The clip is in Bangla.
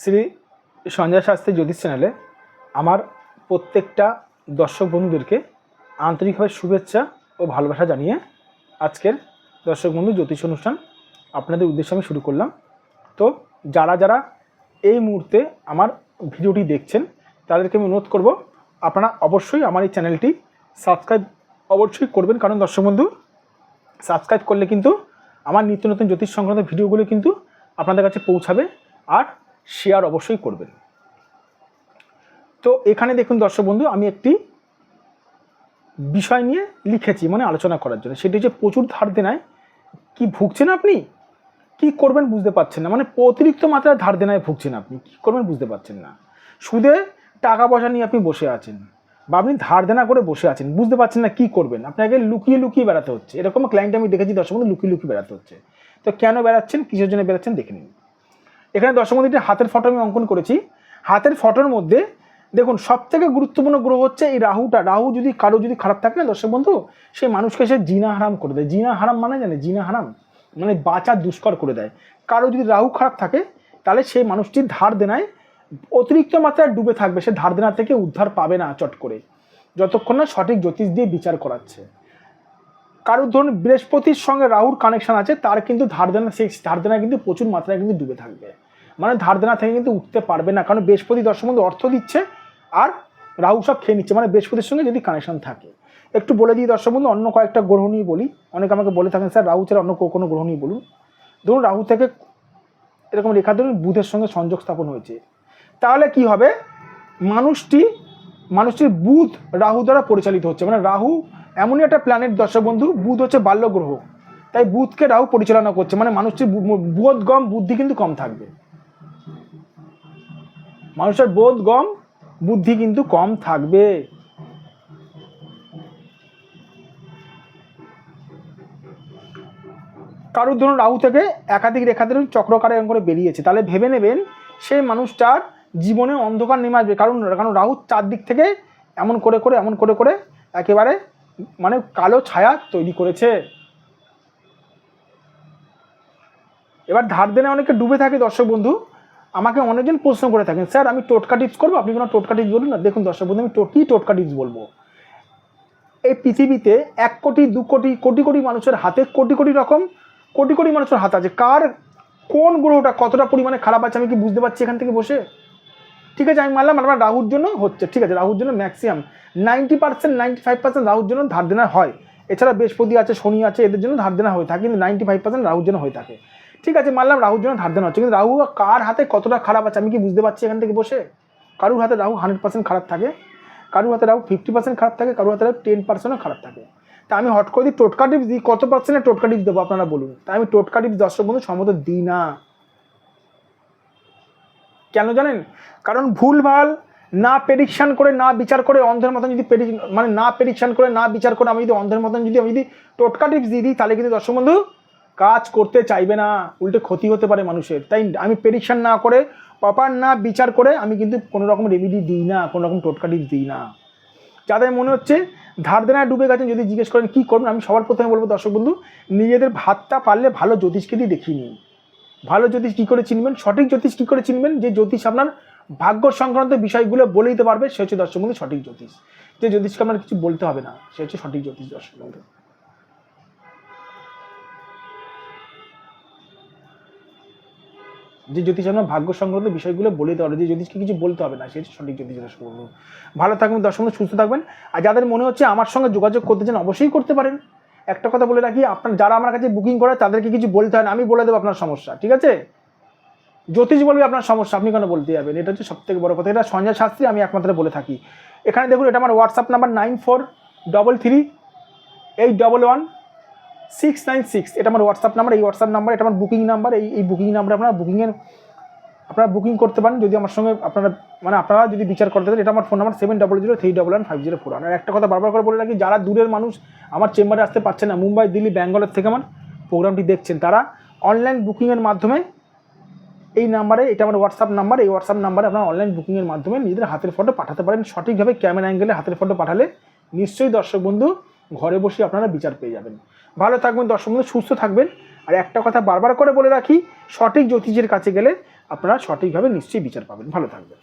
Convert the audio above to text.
শ্রী সঞ্জয় শাস্ত্রী জ্যোতিষ চ্যানেলে আমার প্রত্যেকটা দর্শক বন্ধুদেরকে আন্তরিকভাবে শুভেচ্ছা ও ভালোবাসা জানিয়ে আজকের দর্শক বন্ধু জ্যোতিষ অনুষ্ঠান আপনাদের উদ্দেশ্যে আমি শুরু করলাম। তো যারা যারা এই মুহূর্তে আমার ভিডিওটি দেখছেন, তাদেরকে আমি অনুরোধ করব, আপনারা অবশ্যই আমার এই চ্যানেলটি সাবস্ক্রাইব অবশ্যই করবেন। কারণ দর্শক বন্ধু সাবস্ক্রাইব করলে কিন্তু আমার নিত্য নতুন জ্যোতিষ সংক্রান্ত ভিডিওগুলো কিন্তু আপনাদের কাছে পৌঁছাবে। আর শেয়ার অবশ্যই করবেন। তো এখানে দেখুন দর্শক বন্ধু, আমি একটি বিষয় নিয়ে লিখেছি মানে আলোচনা করার জন্য। সেটি হচ্ছে প্রচুর ধার দেনায়। কি ভুগছেন আপনি? কি করবেন বুঝতে পারছেন না। মানে অতিরিক্ত মাত্রায় ধার দেনায় ভুগছেন আপনি। কি করবেন বুঝতে পারছেন না। সুদে টাকা পয়সা নিয়ে আপনি বসে আছেন বা আপনি ধার দেনা করে বসে আছেন, বুঝতে পারছেন না কি করবেন। আপনাকে লুকিয়ে লুকিয়ে বেড়াতে হচ্ছে। এরকম ক্লায়েন্ট আমি দেখেছি দর্শক বন্ধু, লুকিয়ে লুকিয়ে বেড়াতে হচ্ছে। তো কেন বেড়াচ্ছেন? কিসের জন্য বেড়াচ্ছেন? দেখে নিন। এখানে বন্ধু হাতের ফটো আমি অঙ্কন করেছি। হাতের ফটোর মধ্যে দেখুন সব থেকে গুরুত্বপূর্ণ গ্রহ হচ্ছে এই রাহুটা। রাহু যদি কারও যদি খারাপ থাকে না দর্শক বন্ধু সেই মানুষকে সে জিনা হারাম করে দেয়। জিনা হারাম মানে জানে? জিনা হারাম মানে বাঁচা দুষ্কর করে দেয়। কারও যদি রাহু খারাপ থাকে, তাহলে সেই মানুষটি ধার দেনায় অতিরিক্ত মাত্রায় ডুবে থাকবে। সে ধার দেনা থেকে উদ্ধার পাবে না চট করে। যতক্ষণ না সঠিক জ্যোতিষ দিয়ে বিচার করাচ্ছে। কারোর ধরুন বৃহস্পতির সঙ্গে রাহুর কানেকশন আছে, তার কিন্তু ধার দেনা সেই ধারদেনা কিন্তু প্রচুর মাত্রায় কিন্তু ডুবে থাকবে। মানে ধার দেনা থেকে কিন্তু উঠতে পারবে না, কারণ বৃহস্পতি দর্শক বন্ধু অর্থ দিচ্ছে আর রাহু সব খেয়ে নিচ্ছে মানে বৃহস্পতির সঙ্গে যদি কানেকশন থাকে। একটু বলে দিই দর্শক বন্ধু অন্য কয়েকটা গ্রহ নিয়ে বলি। অনেকে আমাকে বলে থাকেন, স্যার, রাহু ছাড়া অন্য কোনো গ্রহ নিয়ে বলুন। ধরুন রাহু থেকে এরকম রেখা ধরুন বুধের সঙ্গে সংযোগ স্থাপন হয়েছে। তাহলে কি হবে? মানুষটি, মানুষটির বুধ রাহু দ্বারা পরিচালিত হচ্ছে। মানে রাহু এমনই একটা প্ল্যানেট দর্শক বন্ধু, বুধ হচ্ছে বাল্য গ্রহ তাই বুধকে রাহু পরিচালনা করছে মানে মানুষটির বু- বোধগম বুদ্ধি কিন্তু কম থাকবে। মানুষের বোধগম বুদ্ধি কিন্তু কম থাকবে। কারোর ধরুন রাহু থেকে একাধিক রেখা ধরুন চক্রকারে এরকম করে বেরিয়েছে, তাহলে ভেবে নেবেন সেই মানুষটার জীবনে অন্ধকার নেমে আসবে। কারণ কারণ রাহু চারদিক থেকে এমন করে করে, এমন করে করে একেবারে মানে কালো ছায়া তৈরি করেছে। এবার ধার দেনে অনেকে ডুবে থাকে, দর্শক বন্ধু। আমাকে অনেকজন প্রশ্ন করে থাকেন, স্যার, আমি টোটকা টিপস করব? আপনি কোনো টোটকা টিপস বলুন না? দেখুন, দর্শক বন্ধু, আমি কী টোটকা টিপস বলব। এই পৃথিবীতে এক কোটি, দু কোটি কোটি কোটি মানুষের হাতে কোটি কোটি রকম, কোটি কোটি মানুষের হাত আছে। কার কোন গ্রহটা কতটা পরিমাণে খারাপ আছে আমি কি বুঝতে পারছি এখান থেকে বসে? ঠিক আছে, আমি মানলাম আমার রাহুর জন্য হচ্ছে, ঠিক আছে, রাহুর জন্য maximum ninety percent ninety five percent রাহুর জন্য ধার দেনা হয়। এছাড়া বৃহস্পতি আছে, শনি আছে, এদের জন্য ধার দেনা হয়ে থাকে, কিন্তু নাইনটি ফাইভ পার্সেন্ট রাহুর জন্য হয়ে থাকে। ঠিক আছে, মানলাম রাহুর জন্য ধার দেনা হচ্ছে, কিন্তু রাহু কার হাতে কতটা খারাপ আছে, আমি কি বুঝতে পারছি এখান থেকে বসে? কারুর হাতে রাহু হান্ড্রেড পার্সেন্ট খারাপ থাকে, কারুর হাতে রাহু ফিফটি পার্সেন্ট খারাপ থাকে, কারুর হাতে রাহু টেন পার্সেন্টও খারাপ থাকে। তা আমি হট করে দিই, টোটকা টিপস দিই, কত পার্সেন্টের টোটকা টিপস দেবো আপনারা বলুন? তাই আমি টোটকা টিপস দর্শক বন্ধু সম্মত দিই না। কেন জানেন? কারণ ভুলভাল না প্রেডিকশন করে, না বিচার করে অন্ধের মতন যদি predict- মানে না প্রেডিকশন করে, না বিচার করে আমি যদি অন্ধের মতন যদি আমি যদি টোটকা টিপস দিয়ে দিই, তাহলে কিন্তু দর্শক বন্ধু কাজ করতে চাইবে না। উল্টে ক্ষতি হতে পারে মানুষের। তাই আমি প্রেডিকশান না করে প্রপার না বিচার করে আমি কিন্তু কোনো রকম রেমিডি দিই না, কোনো রকম টোটকা টিপস দিই না। যাদের মনে হচ্ছে ধার দেনায় ডুবে গেছেন, যদি জিজ্ঞেস করেন কী করবেন, আমি সবার প্রথমে বলব দর্শক বন্ধু, নিজেদের ভাতটা পারলে ভালো জ্যোতিষকে দিয়ে দেখিয়ে ভালো জ্যোতিষ কী করে চিনবেন? সঠিক জ্যোতিষ কী করে চিনবেন? যে জ্যোতিষ আপনার ভাগ্য সংক্রান্ত বিষয়গুলো বলে দিতে পারবে, সে হচ্ছে দর্শক বন্ধু সঠিক জ্যোতিষ। যে জ্যোতিষকে আপনার কিছু বলতে হবে না, সে হচ্ছে সঠিক জ্যোতিষ দর্শক বন্ধু। যে জ্যোতিষ আপনার ভাগ্য সংক্রান্ত বিষয়গুলো বলে পারবে, যে জ্যোতিষকে কিছু বলতে হবে না, সে হচ্ছে সঠিক জ্যোতিষ দর্শক বন্ধু। ভালো থাকবেন, দর্শক সুস্থ থাকবেন। আর যাদের মনে হচ্ছে আমার সঙ্গে যোগাযোগ করতে চান, অবশ্যই করতে পারেন। একটা কথা বলে রাখি, আপনার যারা আমার কাছে বুকিং করে, তাদেরকে কিছু বলতে হয় না, আমি বলে দেবো আপনার সমস্যা, ঠিক আছে? জ্যোতিষ বলবে আপনার সমস্যা, আপনি কেন বলতে যাবেন? এটা হচ্ছে সবথেকে বড় কথা। এটা সঞ্জয় শাস্ত্রী, আমি একমাত্র বলে থাকি। এখানে দেখুন, এটা আমার WhatsApp number nine four double three eight double one six nine six এটা আমার হোয়াটসঅ্যাপ নাম্বার এই হোয়াটসঅ্যাপ নাম্বার এটা আমার বুকিং নাম্বার এই এই বুকিং নাম্বার আপনারা বুকিংয়ের আপনারা বুকিং করতে পারেন, যদি আমার সঙ্গে আপনারা মানে আপনারা যদি বিচার করতে চান, এটা আমার phone number seven double zero three double one five zero four আর একটা কথা বারবার করে বলে রাখি, যারা দূরের মানুষ, আমার চেম্বারে আসতে পারছে না, মুম্বাই, দিল্লি, ব্যাঙ্গালোর থেকে আমার প্রোগ্রামটি দেখছেন, তারা অনলাইন বুকিংয়ের মাধ্যমে এই নাম্বারে এটা আমার হোয়াটসঅ্যাপ নাম্বার এই হোয়াটসঅ্যাপ নাম্বারে আপনারা অনলাইন বুকিংয়ের মাধ্যমে নিজেদের হাতের ফটো পাঠাতে পারেন। সঠিকভাবে ক্যামেরা অ্যাঙ্গেলে হাতের ফটো পাঠালে নিশ্চয়ই দর্শক বন্ধু ঘরে বসে আপনারা বিচার পেয়ে যাবেন। ভালো থাকবেন দর্শক বন্ধু, সুস্থ থাকবেন। আর একটা কথা বারবার করে বলে রাখি, সঠিক জ্যোতিষের কাছে গেলে আপনারা সঠিকভাবে নিশ্চয়ই বিচার পাবেন। ভালো থাকবেন।